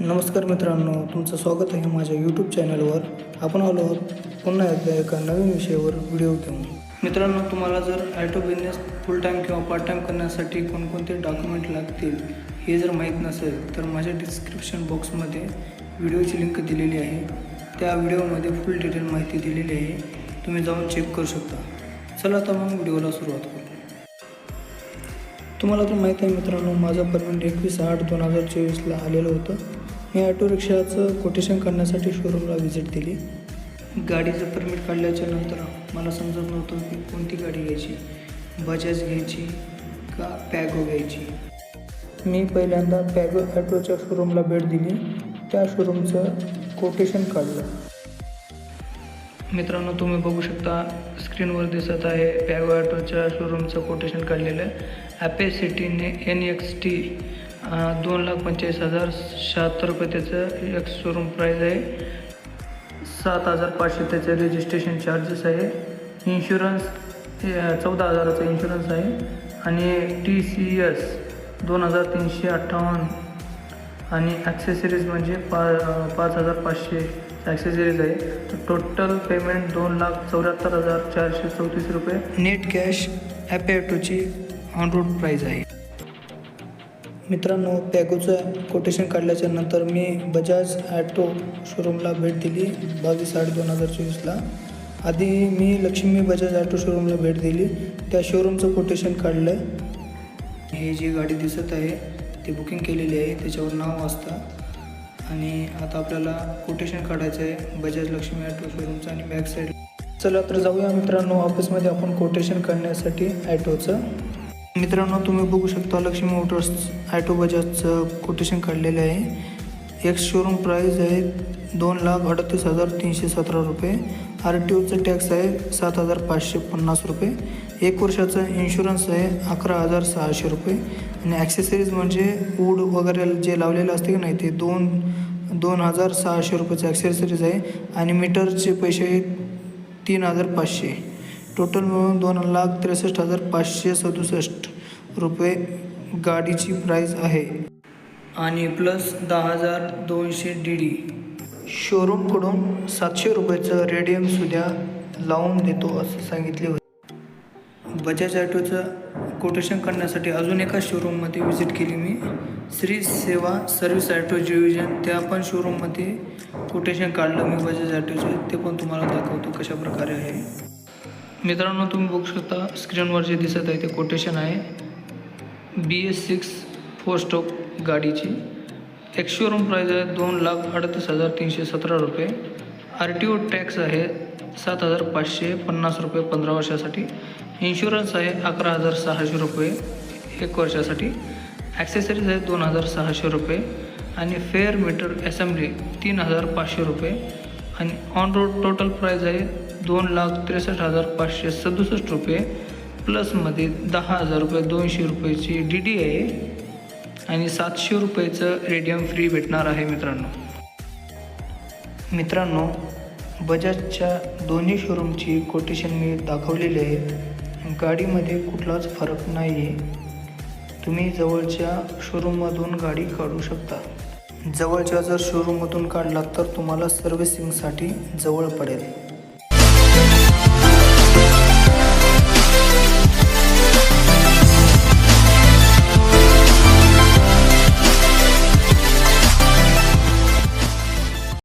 नमस्कार मित्रांनो तुमचं स्वागत आहे माझ्या यूट्यूब चॅनलवर आपण आलो आहोत पुन्हा एकदा एका नवीन विषयावर व्हिडिओ घेऊन. मित्रांनो तुम्हाला जर ॲटो बिझनेस फुल टाईम किंवा पार्ट टाईम करण्यासाठी कोणकोणते डॉक्युमेंट लागतील हे जर माहीत नसेल तर माझ्या डिस्क्रिप्शन बॉक्समध्ये व्हिडिओची लिंक दिलेली आहे. त्या व्हिडिओमध्ये फुल डिटेल माहिती दिलेली आहे. तुम्ही जाऊन चेक करू शकता. चला आता मग व्हिडिओला सुरुवात करू. तुम्हाला तर माहीत आहे मित्रांनो माझं परमिट एकवीस आठ दोन हजार चोवीसला आलेलं होतं. मी ऑटो रिक्षाचं कोटेशन करण्यासाठी शोरूमला व्हिजिट दिली. गाडीचं परमिट काढल्याच्या नंतर मला समजत नव्हतं की कोणती गाडी घ्यायची. बजाज घ्यायची का पॅगो घ्यायची? मी पहिल्यांदा पॅगो ॲटोच्या शोरूमला भेट दिली. त्या शोरूमचं कोटेशन काढलं. मित्रांनो तुम्ही बघू शकता स्क्रीनवर दिसत आहे पॅगो ॲटोच्या शोरूमचं कोटेशन काढलेलं आहे. ॲपे सिटीने एन एक्स टी दोन लाख पंचेचाळीस हजार शहात्तर रुपये त्याचं एक शोरूम प्राईज आहे. सात हजार पाचशे त्याचे रजिस्ट्रेशन चार्जेस आहे. इन्शुरन्स चौदा हजाराचा इन्शुरन्स आहे. आणि टी सी एस दोन हजार तीनशे अठ्ठावन्न. आणि ॲक्सेसरीज म्हणजे पा पाच हजार पाचशे ॲक्सेसरीज आहे. तर टोटल पेमेंट दोन लाख चौऱ्याहत्तर हजार चारशे चौतीस रुपये. नेट कॅश ॲपेटोची ऑन रोड प्राईज आहे. मित्रांनो पॅगोचं कोटेशन काढल्याच्या नंतर मी बजाज ॲटो शोरूमला भेट दिली बावीस आठ दोन हजार चोवीसला. आधी मी लक्ष्मी बजाज ॲटो शोरूमला भेट दिली. त्या शोरूमचं कोटेशन काढलं ही जी गाडी दिसत आहे ती बुकिंग केलेली आहे त्याच्यावर नाव वाजता आणि आता आपल्याला कोटेशन काढायचं आहे बजाज लक्ष्मी ॲटो शोरूमचं आणि बॅक साईड चला तर जाऊया मित्रांनो ऑफिसमध्ये आपण कोटेशन काढण्यासाठी ॲटोचं मित्रांनो तुम्ही बघू शकता लक्ष्मी मोटर्स ॲटो बजाजचं कोटेशन काढलेलं आहे. एक शोरूम प्राईज आहे दोन लाख अडतीस हजार तीनशे सतरा रुपये. आर टी ओचं टॅक्स आहे सात हजार पाचशे पन्नास रुपये. एक वर्षाचा इन्शुरन्स आहे अकरा हजार सहाशे रुपये. आणि ॲक्सेसरीज म्हणजे वूड वगैरे जे लावलेलं असते की नाही ते दोन दोन हजार सहाशे रुपयाचं ॲक्सेसरीज आहे. आणि मीटरचे पैसे तीन हजार पाचशे. टोटल मिळून दोन लाख त्रेसष्ट हजार पाचशे सदुसष्ट रुपये गाडीची प्राईस आहे. आणि प्लस दहा हजार दोनशे डी डी शोरूमकडून सातशे रुपयाचं रेडियमसुद्धा लावून देतो असं सांगितले होते. बजाज ॲटोचं कोटेशन करण्यासाठी अजून एका शोरूममध्ये व्हिजिट केली मी. श्री सेवा सर्व्हिस ॲटो डिव्हिजन त्या पण शोरूममध्ये कोटेशन काढलं मी बजाज ॲटोचं ते पण तुम्हाला दाखवतो कशा प्रकारे आहे. मित्रांनो तुम्ही बघू शकता स्क्रीनवर जे दिसत आहे ते कोटेशन आहे. B S six four stock गाडीची. एक शोरूम प्राईज आहे दोन लाख अडतीस हजार तीनशे सतरा रुपये. आर टी ओ टॅक्स आहे सात हजार पाचशे पन्नास रुपये पंधरा वर्षासाठी. इन्शुरन्स आहे अकरा हजार सहाशे रुपये एक वर्षासाठी. ॲक्सेसरीज आहे दोन हजार सहाशे रुपये. आणि फेअर मीटर असेंब्ली तीन हजार पाचशे रुपये. आणि ऑन रोड टोटल प्राईज आहे दोन लाख त्रेसष्ट हजार पाचशे सदुसष्ट रुपये. प्लसमध्ये दहा हजार रुपये दोनशे रुपयेची डी डी आहे. आणि सातशे रुपयाचं रेडियम फ्री भेटणार आहे मित्रांनो. मित्रांनो बजाजच्या दोन्ही शोरूमची कोटेशन मी दाखवलेली आहे. गाडीमध्ये कुठलाच फरक नाही आहे तुम्ही जवळच्या शोरूममधून गाडी काढू शकता. जवळच्या जर शोरूममधून काढलात तर तुम्हाला सर्व्हिसिंगसाठी जवळ पडेल.